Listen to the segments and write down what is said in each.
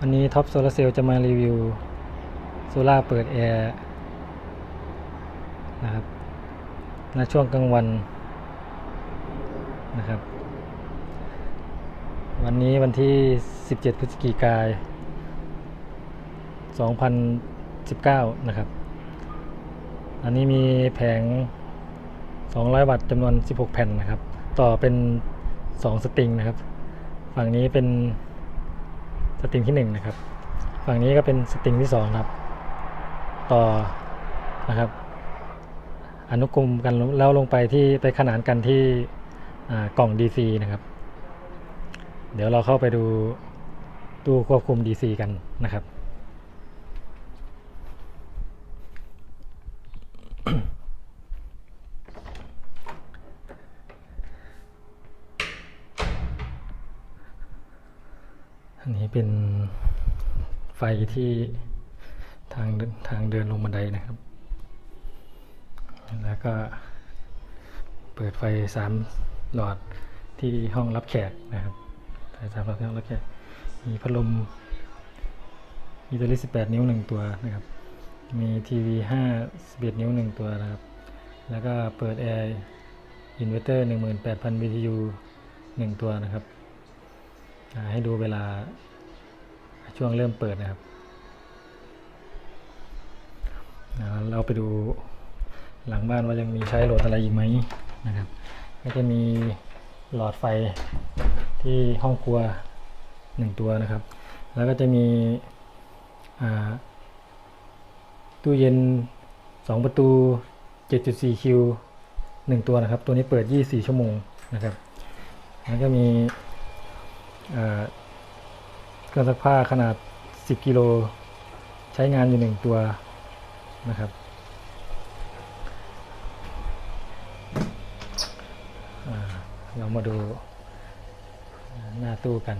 วันนี้ท็อปโซลาเซลล์จะมารีวิวโซล่าเปิดแอร์นะครับณช่วงกลางวันนะครับ วันนี้วันที่ 17 พฤศจิกายน 2019 นะครับ อันนี้มีแผง 200 วัตต์จำนวน 16 แผ่นนะครับ ต่อเป็น 2 สตริงนะครับ ฝั่งนี้เป็น สตริงที่1นะครับ ฝั่งนี้ก็เป็นสตริงที่2ครับ ต่อนะครับ อนุกรมกันแล้วลงไปที่ไปขนานกันที่กล่อง DC นะครับ เดี๋ยวเราเข้าไปดูตู้ควบคุม DC กันนะครับ เป็นไฟที่ทางทางเดินลงบันไดนะครับ แล้วก็เปิดไฟสามหลอดที่ห้องรับแขกนะครับไฟสามหลอดที่ห้องรับแขก มีพัดลม มีตัวลิ18นิ้วหนึ่งตัวนะครับ มีทีวี5 11นิ้วหนึ่งตัวนะครับ แล้วก็เปิดแอร์อินเวอร์เตอร์18,000 BTU หนึ่งตัวนะครับ ให้ดูเวลา ช่วงเริ่มเปิดนะครับ เราไปดูหลังบ้านว่ายังมีใช้โหลดอะไรอีกไหมนะครับ ก็จะมีหลอดไฟที่ห้องครัวหนึ่งตัวนะครับ แล้วก็จะมีตู้เย็น 2 ประตู 7.4 คิวหนึ่งตัวนะครับ ตัวนี้เปิด 24 ชั่วโมงนะครับ แล้วก็มี รื่องซักผ้าขนาด 10 กิโล ใช้งานอยู่หนึ่งตัวนะครับเรามาดูหน้าตู้กัน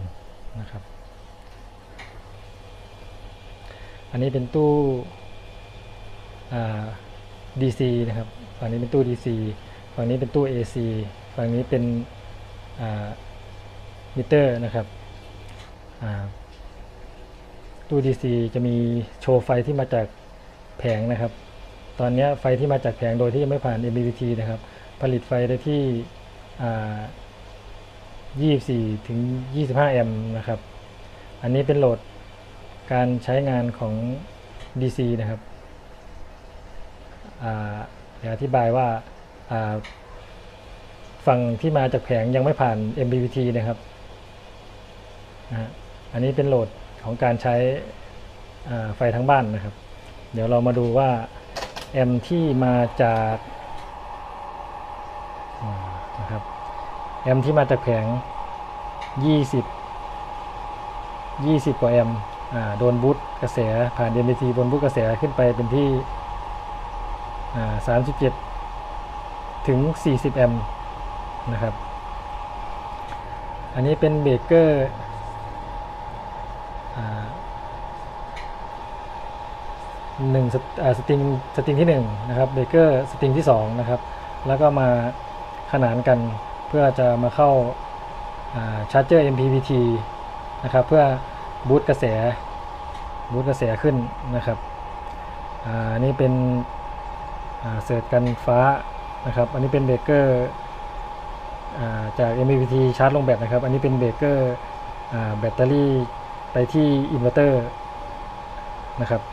นะครับ อันนี้เป็นตู้ DC นะครับ ฝั่งนี้เป็นตู้ DC ฝั่งนี้เป็นตู้ AC ฝั่งนี้เป็นมิเตอร์นะครับ ตู้ DC จะมีโชว์ไฟที่มาจากแผงนะครับ ตอนนี้ไฟที่มาจากแผงโดยที่ยังไม่ผ่าน MPPT นะครับ ผลิตไฟได้ที่ 24 ถึง 25 แอมป์นะครับ อันนี้เป็นโหลดการใช้งานของ DC นะครับอ่าเดี๋ยวอธิบายว่าฝั่งที่มาจากแผงยังไม่ผ่าน MPPT นะครับ อันนี้เป็นโหลด ของการใช้ไฟทั้งบ้านนะครับ เดี๋ยวเรามาดูว่าแอมที่มาจากนะครับแอมที่มาจากแผง 20 20 กว่าแอมโดนบูตกระแสผ่าน MPPT บนบูตกระแสขึ้นไปเป็นที่ 37 ถึง 40 แอมนะครับ อันนี้เป็นเบรกเกอร์อ่า หนึ่งสตริงสตริงที่หนึ่งนะครับเบรกเกอร์สตริงที่สองนะครับแล้วก็มาขนานกันเพื่อจะมาเข้าชาร์จเจอร์ MPPT นะครับเพื่อบูตกระแสบูตกระแสขึ้นนะครับอันนี้เป็นเสิร์ชกันฟ้านะครับอันนี้เป็นเบรกเกอร์จาก MPPT ชาร์จลงแบตนะครับ อันนี้เป็นเบรกเกอร์แบตเตอรี่ไปที่อินเวอร์เตอร์นะครับนะฮะ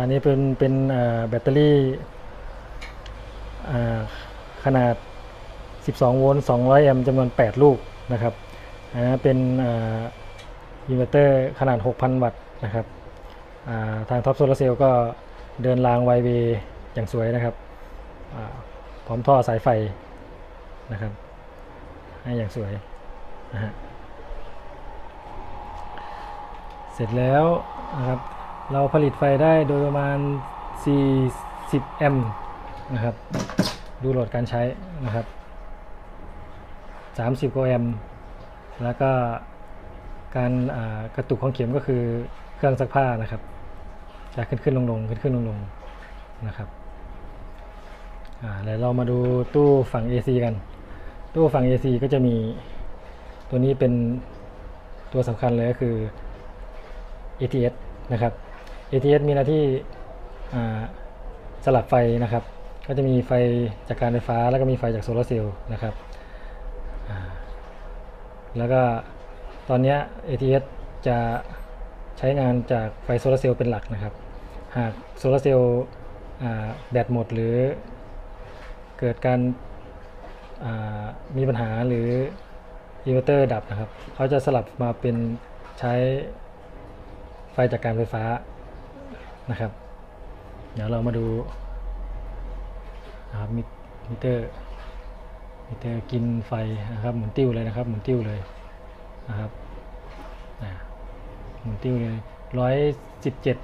อันนี้เป็นเป็นแบตเตอรี่ขนาด 12 โวลต์ 200 แอมป์จำนวน 8 ลูกนะครับอันนั้เป็นอินเวอร์เตอร์ขนาด 6,000 วัตต์นะครับาทางท็อปโซลาเซลล์ก็เดินรางไวเวอย่างสวยนะครับพร้อมท่อสายไฟนะครับให้อย่างสวยนะฮะเสร็จแล้วนะครับ เราผลิตไฟได้โดยประมาณ 40 แอมป์นะครับ ดูโหลดการใช้นะครับ 30กว่าแอมป์แล้วก็การกระตุกของเข็มก็คือเครื่องซักผ้านะครับ จะขึ้นขึ้นลงลงขึ้นขึ้นลงลงนะครับอ่าเดี๋ยวเรามาดูตู้ฝั่ง AC กัน ตู้ฝั่ง AC ก็จะมีตัวนี้เป็นตัวสำคัญเลยก็คือ ATS นะครับ ATS มีหน้าที่สลับไฟนะครับ ก็จะมีไฟจากการไฟฟ้าแล้วก็มีไฟจากโซลาร์เซลล์นะครับ แล้วก็ตอนนี้ ATS จะใช้งานจากไฟโซลาร์เซลล์เป็นหลักนะครับ หากโซลาร์เซลล์แบตหมดหรือเกิดการมีปัญหาหรืออินเวอร์เตอร์ดับนะครับ เขาจะสลับมาเป็นใช้ไฟจากการไฟฟ้า นะครับ เดี๋ยวเรามาดูนะครับมิมเตอร์มิเตอร์กินไฟนะครับหมุนติ้วเลยนะครับหมุนติ้วเลยนะครับอ่าหมุนติ้วเลยร้อยสิบเจ็ด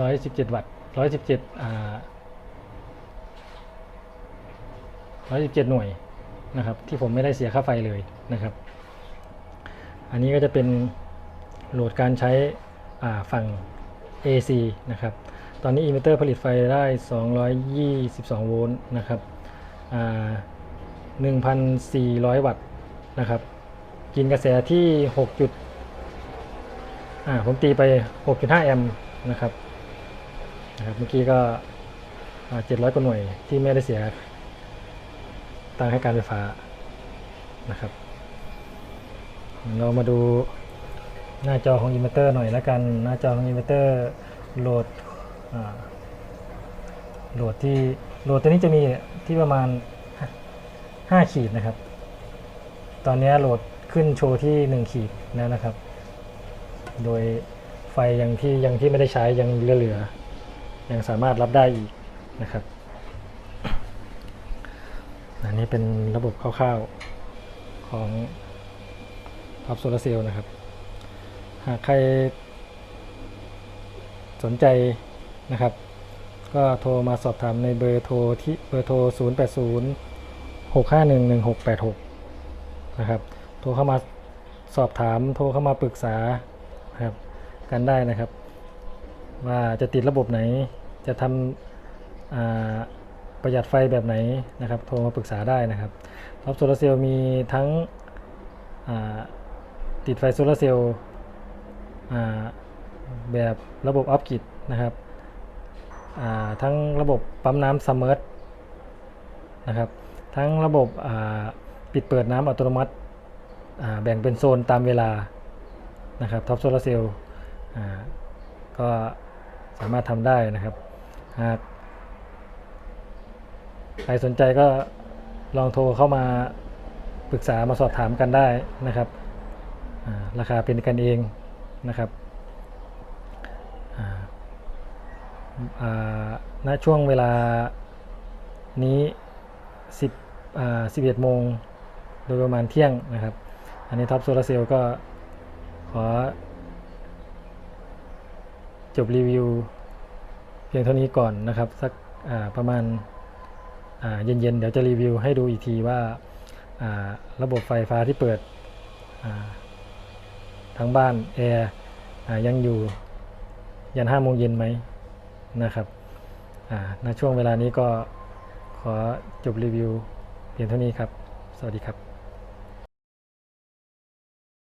ร้อยสิบเจ็ดวัตต์ร้อยสิบเจ็ดอ่าร้อยสิบเจ็ดหน่วยนะครับที่ผมไม่ได้เสียค่าไฟเลยนะครับ อันนี้ก็จะเป็นโหลดการใช้ ฝั่ง AC นะครับ ตอนนี้อินเวอร์เตอร์ผลิตไฟได้ 222 โวลต์นะครับอ่า1,400 วัตต์นะครับ กินกระแสที่ 6 จุดผมตีไป 6.5 แอมป์นะครับนะครับ เมื่อกี้ก็700 กว่าหน่วยที่ไม่ได้เสียตังค์ให้การไฟฟ้านะครับ เรามาดู หน้าจอของอินเวอร์เตอร์หน่อยแล้วกัน หน้าจอของอินเวอร์เตอร์โหลดโหลดที่โหลดตัวนี้จะมีที่ประมาณ 5 ขีดนะครับ ตอนนี้โหลดขึ้นโชว์ที่ 1 ขีดแล้วนะครับ โดยไฟยังที่ยังที่ไม่ได้ใช้ยังเหลือๆยังสามารถรับได้อีกนะครับ อันนี้เป็นระบบคร่าวๆของพับโซลาร์เซลล์นะครับ หากใครสนใจนะครับ ก็โทรมาสอบถามในเบอร์โทรที่เบอร์โทร 0 8 0 6 5 1 1 6 8 6 นะครับ โทรเข้ามาสอบถามโทรเข้ามาปรึกษาครับกันได้นะครับ ว่าจะติดระบบไหนจะทำประหยัดไฟแบบไหนนะครับ โทรมาปรึกษาได้นะครับพับโซลาร์เซลล์มีทั้งติดไฟโซลาร์เซลล์ แบบระบบออฟกิดนะครับทั้งระบบปั๊มน้ำซัมเมอร์นะครับ ทั้งระบบปิดเปิดน้ำอัตโนมัติแบ่งเป็นโซนตามเวลานะครับท็อปโซลาร์เซลล์ก็สามารถทำได้นะครับ หากใครสนใจก็ลองโทรเข้ามาปรึกษามาสอบถามกันได้นะครับ ราคาเป็นกันเอง นะครับณช่วงเวลานี้10 11โมงโดยประมาณเที่ยงนะครับ อันนี้ท็อปโซลาเซลล์ก็ขอ จบรีวิว เพียงเท่านี้ก่อนนะครับ สักประมาณาเย็นๆ เดี๋ยวจะรีวิวให้ดูอีกทีว่าาระบบไฟฟ้าที่เปิดอ่า ทั้งบ้านแอร์ยังอยู่ยันห้าโมงเย็นไหมนะครับอ่าณช่วงเวลานี้ก็ขอจบรีวิวเพียงเท่านี้ครับ สวัสดีครับ